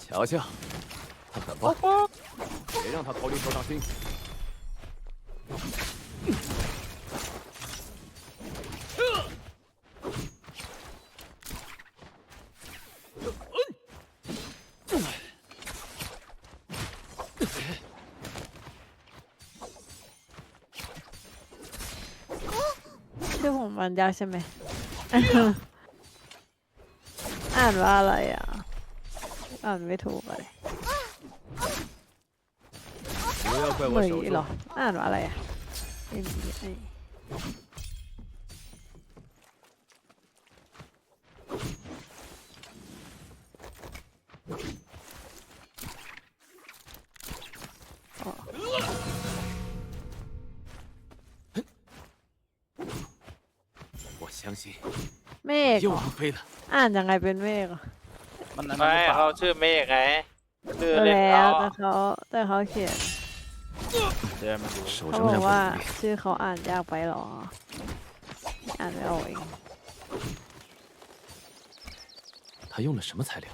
瞧瞧，他怎么？别让他逃离小伤心。嗯。嗯。这货玩家，下面暗了了呀。อ่านไม่ถูกอะไเหมยหรออ่านว่าอะไรอ่ะไม่มีไมฆเหอ่านยังไงเป็นเมฆอ่哎，人。叫咩嘅？读了，但他但他写。我哇，这好暗呀，白龙。暗的哦。他用了什么材料？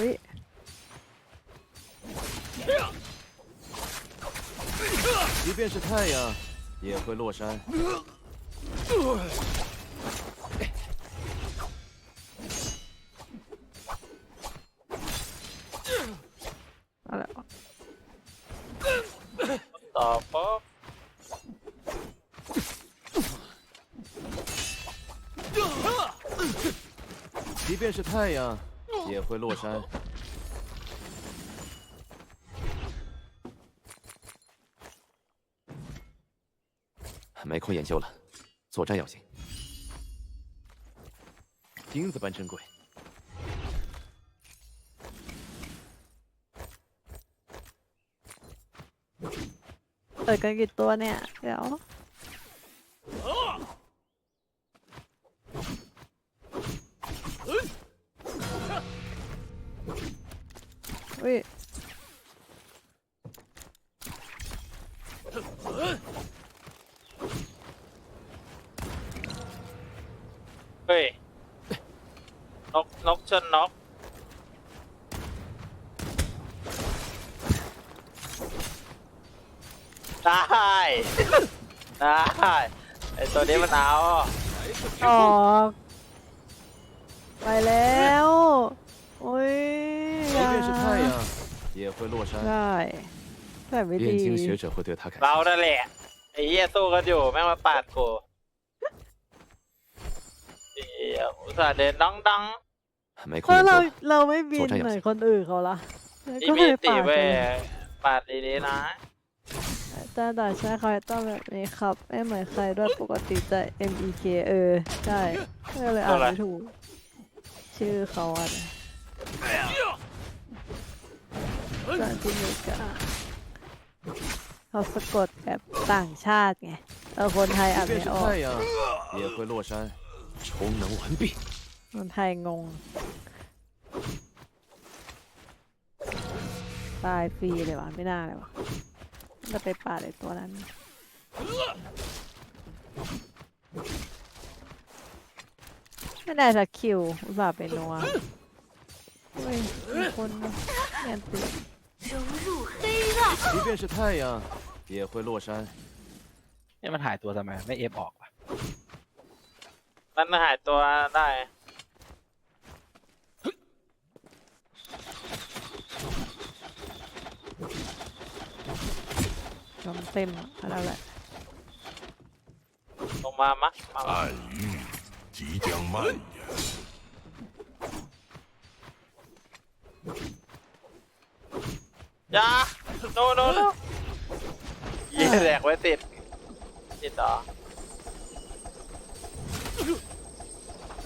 喂。即便是太阳。也会落山。来吧。打吧。即便是太阳，也会落山。没空研究了，作战要紧。钉子般珍贵。哎，赶紧多呢，别。เฮ้ยน็อกน็อกชนน็อกได้ได้ไอตัวนี้มันเอาออกไปแล้ว โอ้ย即ดย่า便是太阳，也会落山。ใช่แต่ไม่ดี炼金学者会对他感เรา兴趣。นั่นแหละไอ้เยี่ยสู้กันอยู่แม่งมาปาดกูอุตส่าห์เดินดังดังเพราะเราเราไม่บินโชเหรหมือนคนอื่นเขาละก็มีตีปเวยปาดดีๆนะแต่แต่ใช้คาแรคเตอร์แบบนี้ครับไม่เหมือนใครด้วยปกติจะ M E K เออ ใช่ก็เลยอ่านไม่ถูก ชื่อเขาอ่ะนจานจิมิกะเขา สะกดแบบต่างชาติไง เอาคนไทยอ่านไม่ออก充能完毕。คนไทงง ตายฟรีเลยวะไม่น่าเลยวะจะไปป่าเลยตัวนั้นไม่ได้สักคิวอุตส่าห์ไปนัวเฮ้ยมีคนแอนติ融入黑暗。即便是太阳，也会落山。เนี่ยมันายตัวทำไมไม่เอฟออกวะนั้นหายตัวได้ยอมเต็มอะไรแหละลงมามะมามา暗域即อย่า โนโนโนเหียแหลกไว้ติดติดต่อ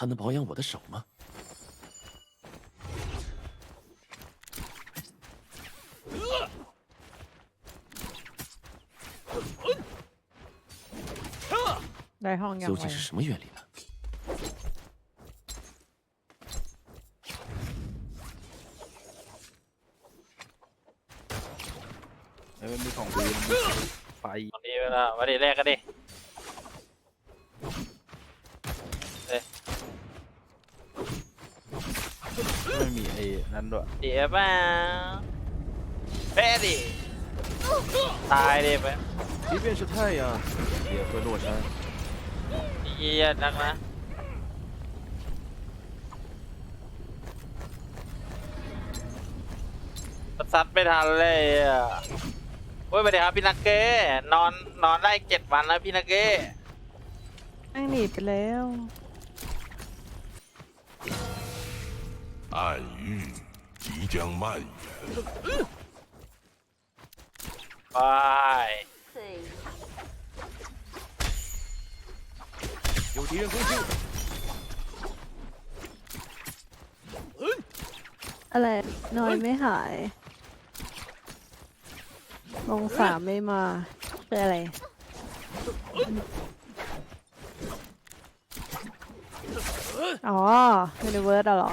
他能保养我的手吗？究竟是什么原理呢？来，我们买双我得拉他呢。นั่นด้วยเดี๋ยวเปล่เป๊ะดิตายดิแปชุดไทยอ่ะเยี่ยนักนะประสัดไม่ทันเลยอ่ะโอ้ยไปเดี๋ยวรัพี่นักเก้นอนนอนได้เจ็ดวันแล้วพี่นักเก้ตั่งหนีไปแล้ว暗域即将蔓延。哎，有敌人攻击。อะไรนอยไม่หายลงสามไม่มาเป็นอะไร อ๋อมูนิเวิร์สเหรอ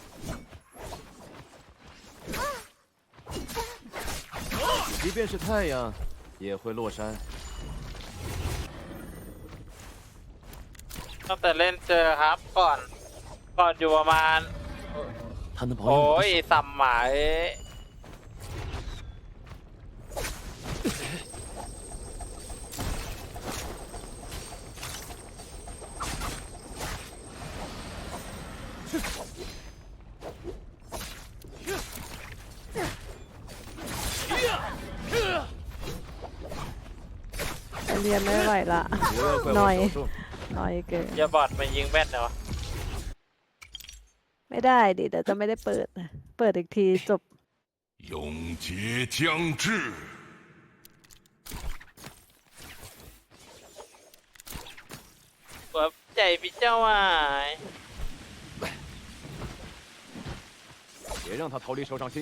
便是太阳，也会落山。ตั้งแต่เล่นเจอครับก่อนก่อนอยู่ประมาณโอ้ยสัมหมายียนไม่ไหวละหน่อยน้อยเกินอย่าบอดมันยิงแม่นเหรอไม่ได้ ดิเดี๋ยวจะไม่ได้เปิด เปิดอีกที จบยง永จ将至，หัวใจพี่เจ้าอ่ะ别让他逃离手伤心。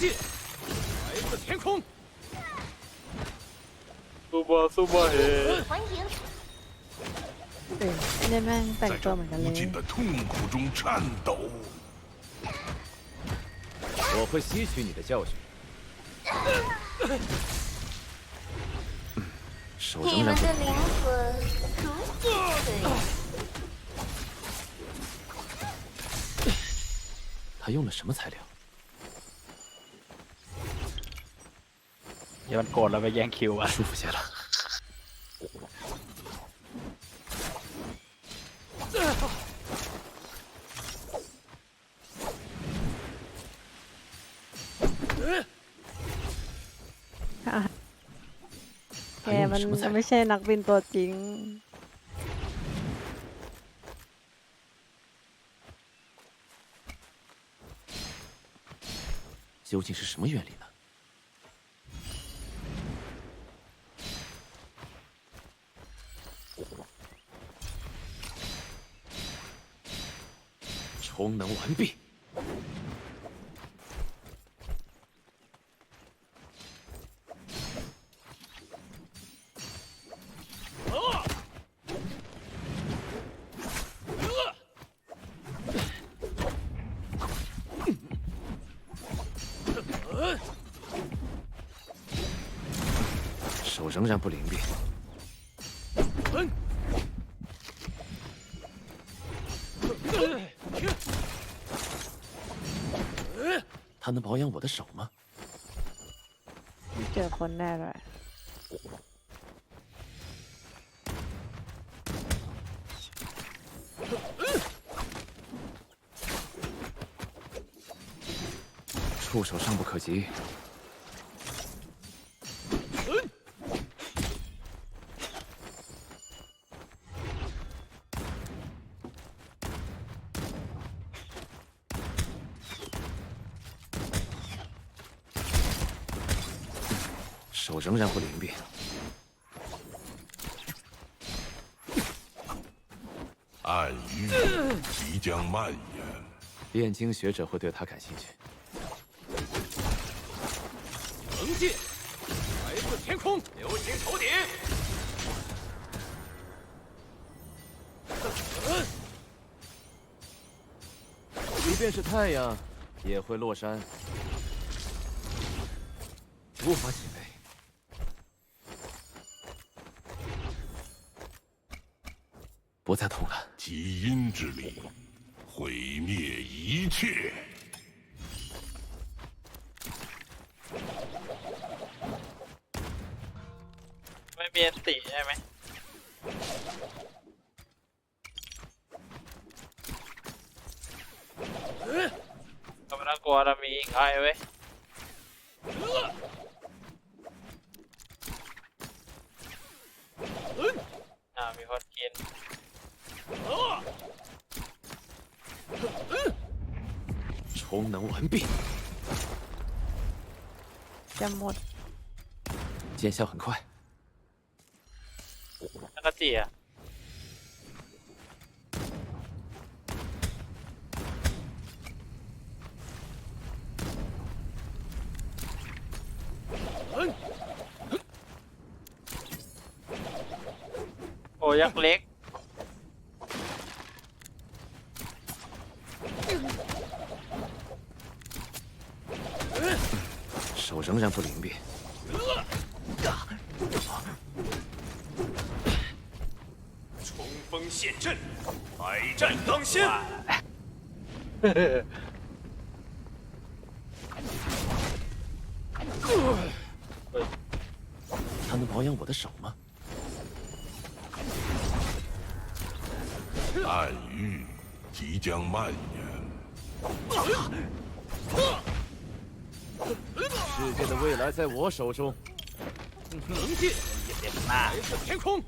来自天空，苏巴苏巴嘿！在这无尽的痛苦中颤抖，我会吸取你的教训。你们的灵魂如此脆弱。他用了什么材料？อย่ามันโกรธเราไปแย่งคิวอ่ะรู้ใช่หรอแกมันไม่ใช่นักบินตัวจริง究竟是什么原理呢？功能完毕。手仍然不灵便。他能保养我的手吗？这混蛋！触手尚不可及。手仍然不灵便。暗域即将蔓延，炼金学者会对他感兴趣。横剑，天空，流星头顶。即便是太阳，也会落山。无法解。不再痛了。极阴之力，毁灭一切。会变色，没。他们那块有没鹰海？嗯，啊，没法接。充能完毕，จะหมด见效很快。那个姐，โอ้ยักษ์เล็ก仍然不灵便。冲锋陷阵，百战当先。他能保养我的手吗？暗域即将蔓延。世界的未来在我手中，能进也得来自天空。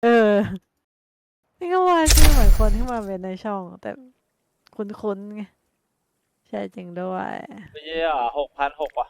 เออนี่ก็ว่าชื่อเหมือนคนที่มาเป็นในช่อง แต่คุ้นๆไงใช่จริงด้วย เยี่ยหกพันหกว่ะ